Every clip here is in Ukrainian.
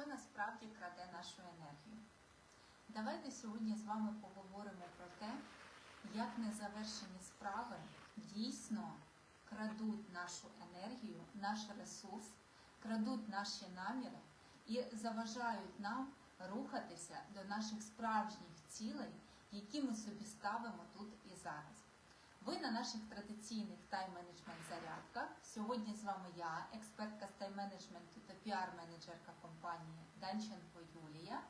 що насправді краде нашу енергію. Давайте сьогодні з вами поговоримо про те, як незавершені справи дійсно крадуть нашу енергію, наш ресурс, крадуть наші наміри і заважають нам рухатися до наших справжніх цілей, які ми собі ставимо тут і зараз. На наших традиційних тайм-менеджмент зарядках. Сьогодні з вами я, експертка з тайм-менеджменту та піар-менеджерка компанії Данченко Юлія.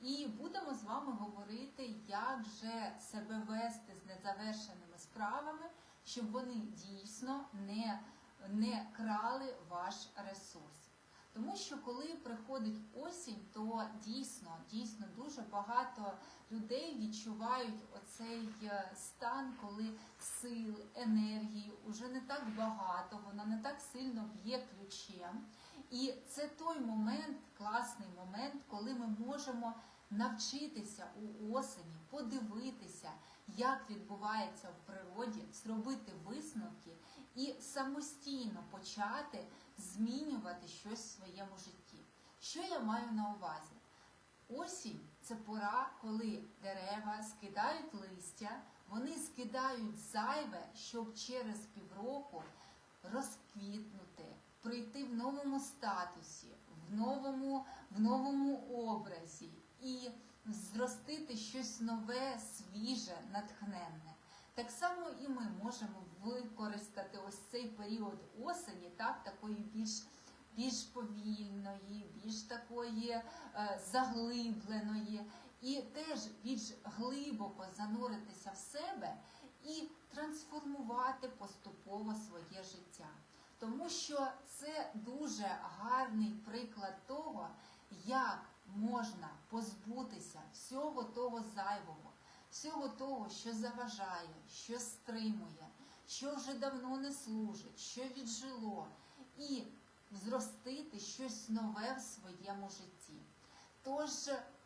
І будемо з вами говорити, як же себе вести з незавершеними справами, щоб вони дійсно не, не крали ваш ресурс. Тому що коли приходить осінь, то дійсно, дійсно багато людей відчувають оцей е, стан, коли сил, енергії вже не так багато, вона не так сильно б'є ключем. І це той момент, класний момент, коли ми можемо навчитися у осені, подивитися, як відбувається в природі, зробити висновки і самостійно почати змінювати щось в своєму житті. Що я маю на увазі? Осінь це пора, коли дерева скидають листя, вони скидають зайве, щоб через півроку розквітнути, прийти в новому статусі, в новому, в новому образі і зростити щось нове, свіже, натхненне. Так само і ми можемо використати ось цей період осені, так, такої більш більш повільної, більш такої е, заглибленої, і теж більш глибоко зануритися в себе і трансформувати поступово своє життя. Тому що це дуже гарний приклад того, як можна позбутися всього того зайвого, всього того, що заважає, що стримує, що вже давно не служить, що віджило, і зростити щось нове в своєму житті. Тож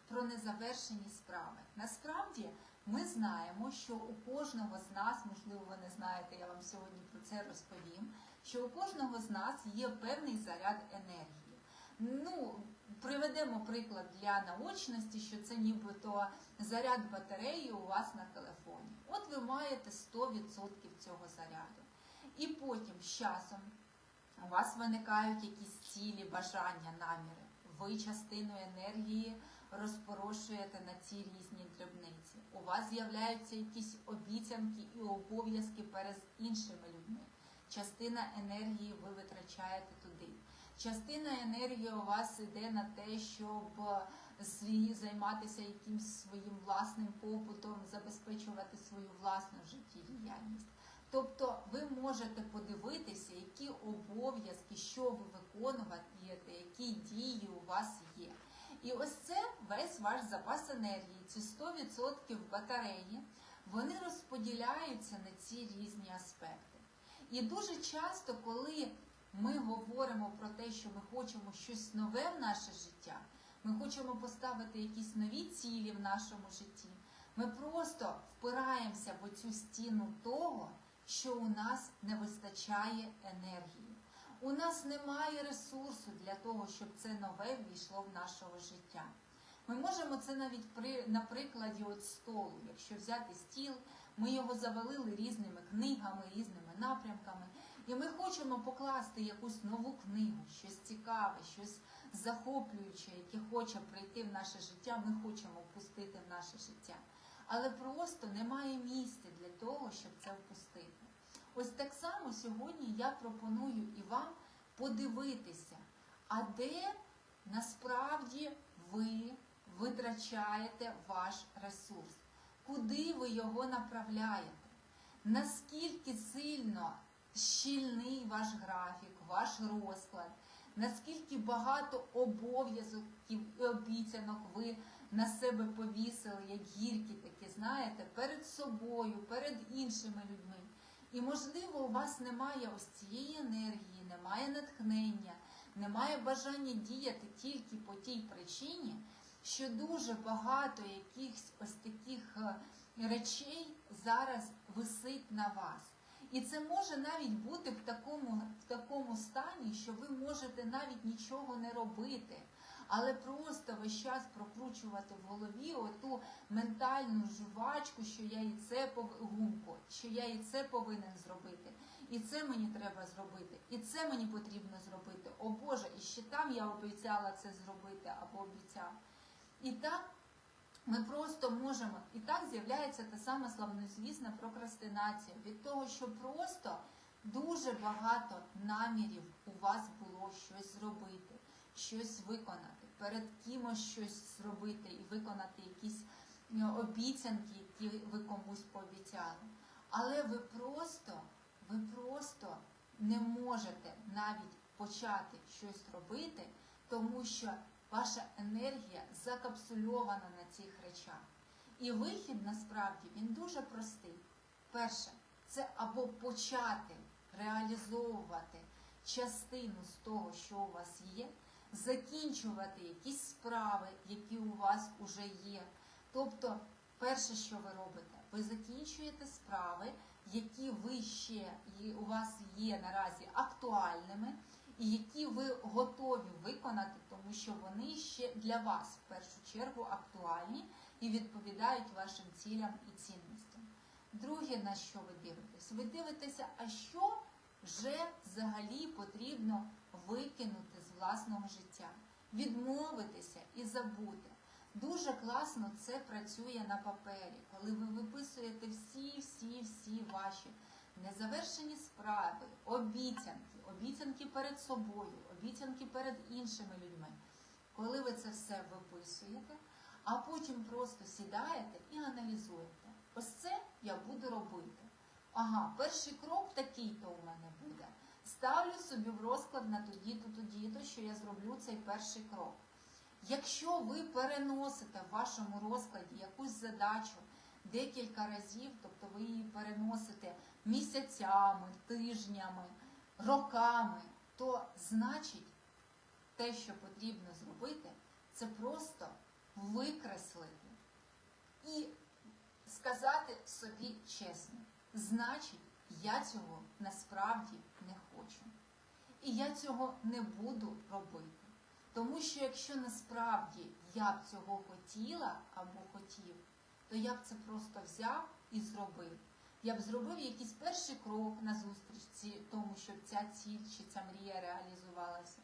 про незавершені справи. Насправді ми знаємо, що у кожного з нас, можливо, ви не знаєте, я вам сьогодні про це розповім, що у кожного з нас є певний заряд енергії. Ну, приведемо приклад для наочності, що це нібито заряд батареї у вас на телефоні. От ви маєте 100% цього заряду. І потім з часом у вас виникають якісь цілі, бажання, наміри. Ви частину енергії розпорошуєте на ці різні дрібниці. У вас з'являються якісь обіцянки і обов'язки перед іншими людьми. Частина енергії ви витрачаєте туди. Частина енергії у вас йде на те, щоб свій, займатися якимсь своїм власним побутом, забезпечувати свою власну життєдіяльність. Тобто ви можете подивитися, які обов'язки, що ви виконуєте, які дії у вас є. І ось це весь ваш запас енергії, ці 100% батареї, вони розподіляються на ці різні аспекти. І дуже часто, коли ми говоримо про те, що ми хочемо щось нове в наше життя, ми хочемо поставити якісь нові цілі в нашому житті, ми просто впираємося в оцю стіну того, що у нас не вистачає енергії. У нас немає ресурсу для того, щоб це нове ввійшло в нашого життя. Ми можемо це навіть при, на прикладі от столу, якщо взяти стіл, ми його завалили різними книгами, різними напрямками, і ми хочемо покласти якусь нову книгу, щось цікаве, щось захоплююче, яке хоче прийти в наше життя, ми хочемо впустити в наше життя. Але просто немає місця для того, щоб це впустити. Ось так само сьогодні я пропоную і вам подивитися, а де насправді ви витрачаєте ваш ресурс, куди ви його направляєте, наскільки сильно щільний ваш графік, ваш розклад, наскільки багато обов'язків і обіцянок ви на себе повісили, як гірки такі, знаєте, перед собою, перед іншими людьми. І, можливо, у вас немає ось цієї енергії, немає натхнення, немає бажання діяти тільки по тій причині, що дуже багато якихось ось таких е, речей зараз висить на вас. І це може навіть бути в такому, в такому стані, що ви можете навіть нічого не робити, Але просто весь час прокручувати в голові оту ментальну жувачку, що я і це гумку, що я і це повинен зробити, і це мені треба зробити, і це мені потрібно зробити. О Боже, і ще там я обіцяла це зробити або обіцяв. І так ми просто можемо, і так з'являється та сама славнозвісна прокрастинація від того, що просто дуже багато намірів у вас було щось зробити, щось виконати, перед кимось щось зробити і виконати якісь е, обіцянки, які ви комусь пообіцяли. Але ви просто, ви просто не можете навіть почати щось робити, тому що ваша енергія закапсульована на цих речах. І вихід насправді він дуже простий. Перше, це або почати реалізовувати частину з того, що у вас є, закінчувати якісь справи, які у вас вже є. Тобто, перше, що ви робите, ви закінчуєте справи, які ви ще у вас є наразі актуальними, і які ви готові виконати, тому що вони ще для вас в першу чергу актуальні і відповідають вашим цілям і цінностям. Друге, на що ви дивитесь? Ви дивитеся, а що вже взагалі потрібно викинути власного життя, відмовитися і забути. Дуже класно це працює на папері, коли ви виписуєте всі, всі, всі ваші незавершені справи, обіцянки, обіцянки перед собою, обіцянки перед іншими людьми. Коли ви це все виписуєте, а потім просто сідаєте і аналізуєте. Ось це я буду робити. Ага, перший крок такий-то у мене буде. Ставлю собі в розклад на тоді-то, тоді-то, що я зроблю цей перший крок. Якщо ви переносите в вашому розкладі якусь задачу декілька разів, тобто ви її переносите місяцями, тижнями, роками, то значить те, що потрібно зробити, це просто викреслити і сказати собі чесно, значить, я цього насправді не хочу. І я цього не буду робити. Тому що якщо насправді я б цього хотіла або хотів, то я б це просто взяв і зробив. Я б зробив якийсь перший крок на зустрічці тому, щоб ця ціль чи ця мрія реалізувалася.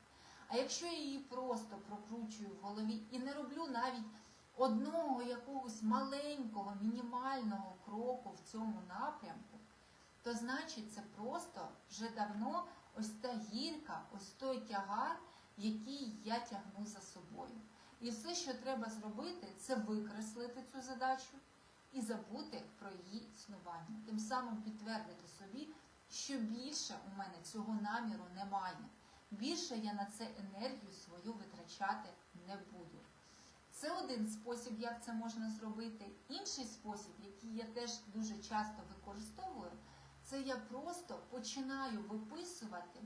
А якщо я її просто прокручую в голові і не роблю навіть одного якогось маленького, мінімального кроку в цьому напрямку, то значить це просто вже давно ось та гірка, ось той тягар, який я тягну за собою. І все, що треба зробити, це викреслити цю задачу і забути про її існування. Тим самим підтвердити собі, що більше у мене цього наміру немає. Більше я на це енергію свою витрачати не буду. Це один спосіб, як це можна зробити. Інший спосіб, який я теж дуже часто використовую, це я просто починаю виписувати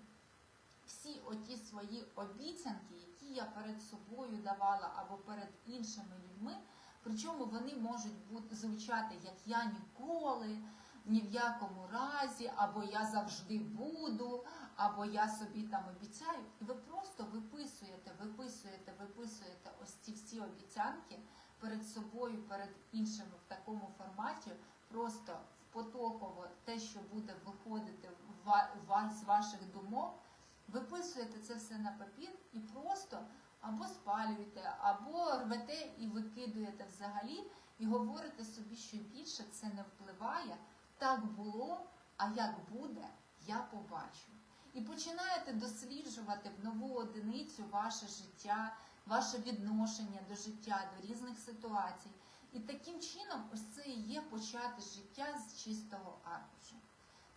всі оті свої обіцянки, які я перед собою давала або перед іншими людьми. Причому вони можуть бути звучати як я ніколи, ні в якому разі, або я завжди буду, або я собі там обіцяю. І ви просто виписуєте, виписуєте, виписуєте ось ці всі обіцянки перед собою, перед іншими в такому форматі, просто потоково те, що буде виходити з ваших думок. Виписуєте це все на папір і просто або спалюєте, або рвете і викидуєте взагалі, і говорите собі, що більше це не впливає. Так було, а як буде, я побачу. І починаєте досліджувати в нову одиницю ваше життя, ваше відношення до життя, до різних ситуацій. І таким чином, ось це і є почати життя з чистого аркушу.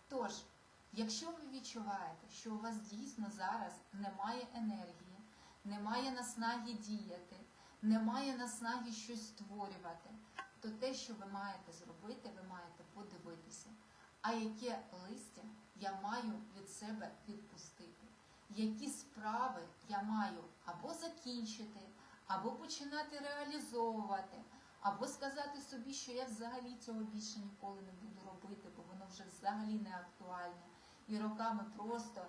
Тож, якщо ви відчуваєте, що у вас дійсно зараз немає енергії, немає наснаги діяти, немає наснаги щось створювати, то те, що ви маєте зробити, ви маєте подивитися, а яке листя я маю від себе відпустити, які справи я маю або закінчити, або починати реалізовувати, або сказати собі, що я взагалі цього більше ніколи не буду робити, бо воно вже взагалі не актуальне. І роками просто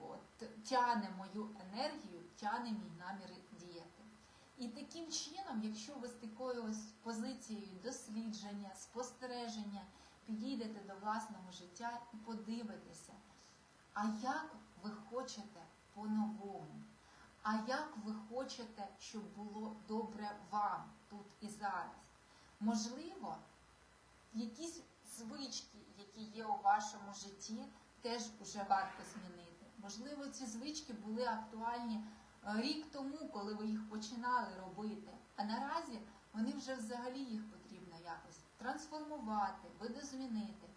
от, тяне мою енергію, тяне мій намір діяти. І таким чином, якщо ви з такою позицією дослідження, спостереження підійдете до власного життя і подивитеся, а як ви хочете по-новому, а як ви хочете, щоб було добре вам і зараз. Можливо, якісь звички, які є у вашому житті, теж вже варто змінити. Можливо, ці звички були актуальні е, рік тому, коли ви їх починали робити. А наразі вони вже взагалі їх потрібно якось трансформувати, видозмінити.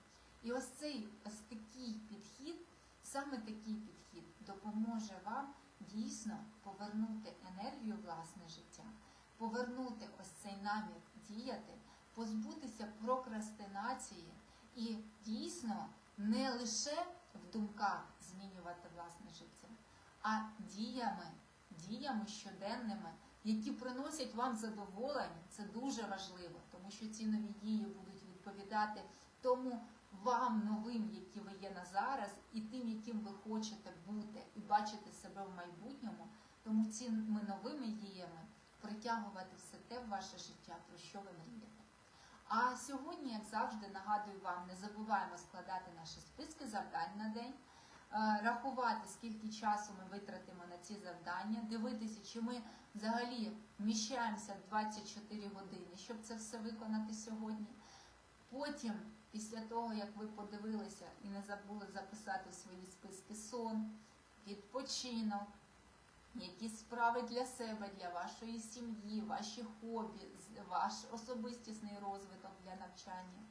І ось цей ось такий підхід, саме такий підхід допоможе вам дійсно повернути енергію власне життя, повернути ось цей намір діяти, позбутися прокрастинації і дійсно не лише в думках змінювати власне життя, а діями, діями щоденними, які приносять вам задоволення. Це дуже важливо, тому що ці нові дії будуть відповідати тому вам новим, які ви є на зараз, і тим, яким ви хочете бути і бачити себе в майбутньому. Тому цими новими діями притягувати все те в ваше життя, про що ви мрієте. А сьогодні, як завжди, нагадую вам, не забуваємо складати наші списки завдань на день, е, рахувати, скільки часу ми витратимо на ці завдання, дивитися, чи ми взагалі вміщаємося в 24 години, щоб це все виконати сьогодні. Потім, після того, як ви подивилися і не забули записати в свої списки сон, відпочинок, якісь справи для себе, для вашої сім'ї, ваші хобі, ваш особистісний розвиток для навчання.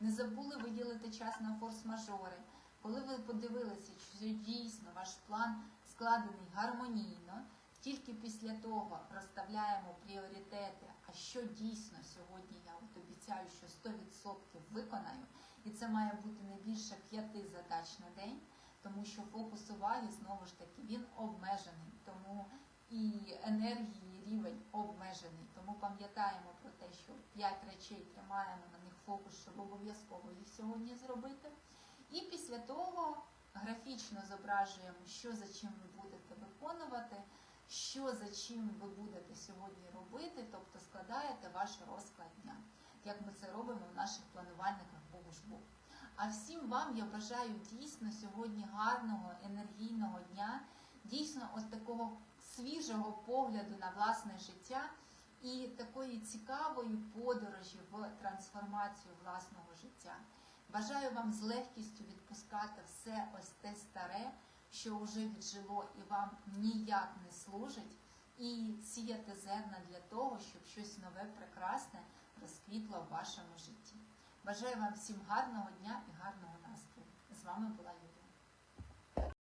Не забули виділити час на форс-мажори. Коли ви подивилися, що дійсно ваш план складений гармонійно, тільки після того розставляємо пріоритети, а що дійсно сьогодні я от обіцяю, що 100% виконаю, і це має бути не більше п'яти задач на день, тому що фокус уваги знову ж таки він обмежений, тому і енергії рівень обмежений. Тому пам'ятаємо про те, що п'ять речей тримаємо на них фокус, щоб обов'язково їх сьогодні зробити. І після того графічно зображуємо, що за чим ви будете виконувати, що за чим ви будете сьогодні робити, тобто складаєте ваш розклад дня, як ми це робимо в наших планувальниках Богу. А всім вам я бажаю дійсно сьогодні гарного, енергійного дня, дійсно ось такого свіжого погляду на власне життя і такої цікавої подорожі в трансформацію власного життя. Бажаю вам з легкістю відпускати все ось те старе, що вже віджило і вам ніяк не служить, і сіяти зерна для того, щоб щось нове, прекрасне розквітло в вашому житті. Бажаю вам всім гарного дня і гарного настрою. З вами була Юлія.